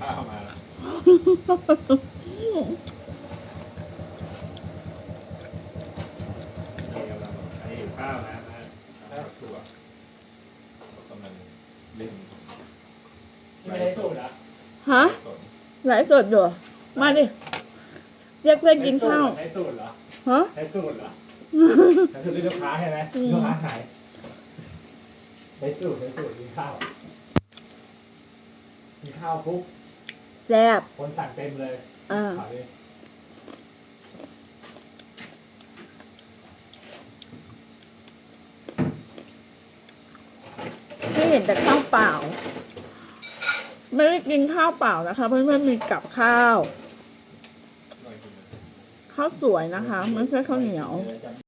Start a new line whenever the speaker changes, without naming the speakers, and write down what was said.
ข้าวมาแล้วนี่กำลังอันนี้ข้าวนะนะข้าวถั่วกำลังเล่น
ไม่ได้สูตรอะ
ฮะ
สน
ไลฟ์สดอยู่มาดิเรียกเพื่อนกินข้าว
ใช้สูตรเหรอ
ฮะ
ใช้สูตรเหรอใช้สูตรที่ลูกค้าใช่ไหม
อืม
ลูกค้าหายใช้สูตรใช้สูตรกินข้าว กินข้าวปุ๊บ
แซ่บ
คนสั่งเต็มเลย
อ่า
ขายเลย
ไม่เห็นแต่ข้าวเปล่า ไม่ได้กินข้าวเปล่านะคะ เพื่อนๆมีกับข้าว
หน่อยคุณ
ข้าวสวยนะคะ ไม่ใช่ข้าวเหนียว
ดี๋จะ